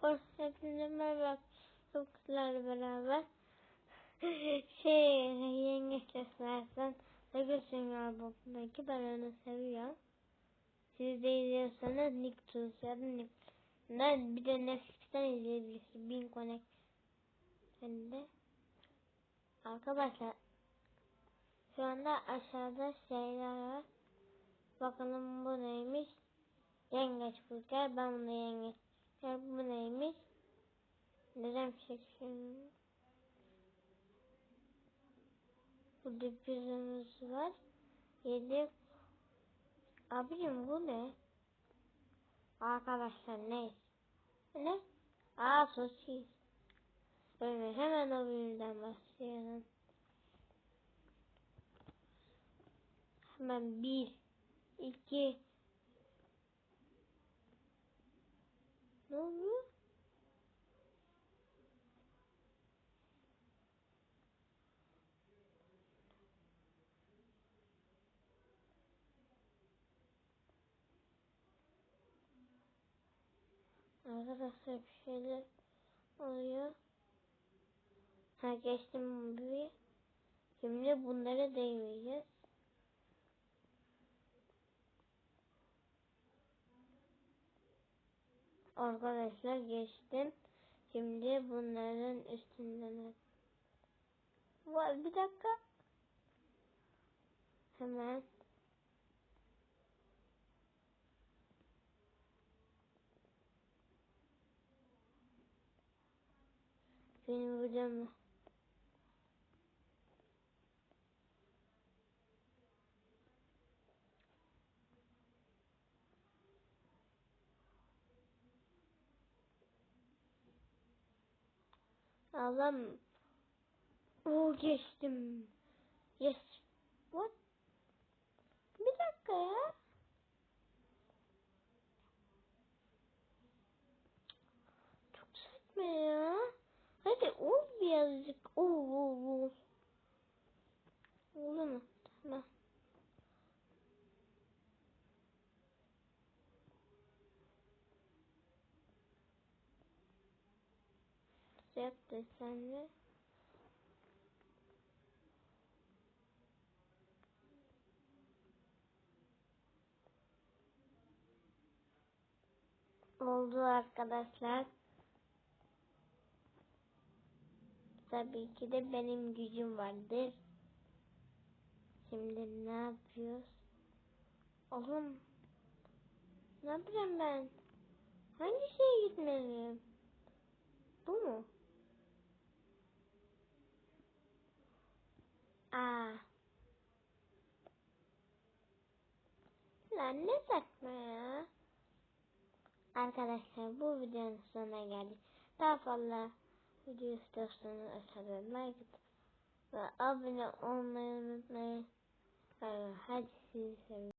Hepinize merhaba. Kızlarla beraber. şey yengeç esmersen Lego Sünger Bob'daki ben onu seviyorum. Siz de izliyorsanız Nicktoons ya da Nick. Ben bir de Netflix'ten izleyebilirsiniz. Bin Connect. Ben de. Arkadaşlar şu anda aşağıda şeyler var. Bakalım bu neymiş? Yengeç burger. Ben bunu yengeç. Ya bu neymiş? Neden section? Burada pizzamız var. Yedi. Abicim bu ne? Arkadaşlar ne? Ne? Aa sosis. Evet hemen o bölümden başlayalım. Hemen bir, iki, oluyor? Arkadaşlar bir şeyler oluyor. Ha geçtim bir. Şimdi bunlara değmeyeceğiz. Arkadaşlar geçtim. Şimdi bunların üstünden var bir dakika. Hemen benim videomu Allah'ım. Oo geçtim. Yes. What? Bir dakika ya. Çok saçma ya. Hadi ol birazcık. Oo, oo, oo. Yap desenli. Oldu arkadaşlar. Tabii ki de benim gücüm vardır. Şimdi ne yapıyoruz? Oğlum. Ne yapacağım ben? Hangi şeye gitmeliyim? Bu mu? Aa. Lan ne saçma ya. Arkadaşlar bu videonun sonuna geldik. Daha fazla video istiyorsanız aşağıda like ve abone olmayı unutmayın. Hadi sizi seviyorum.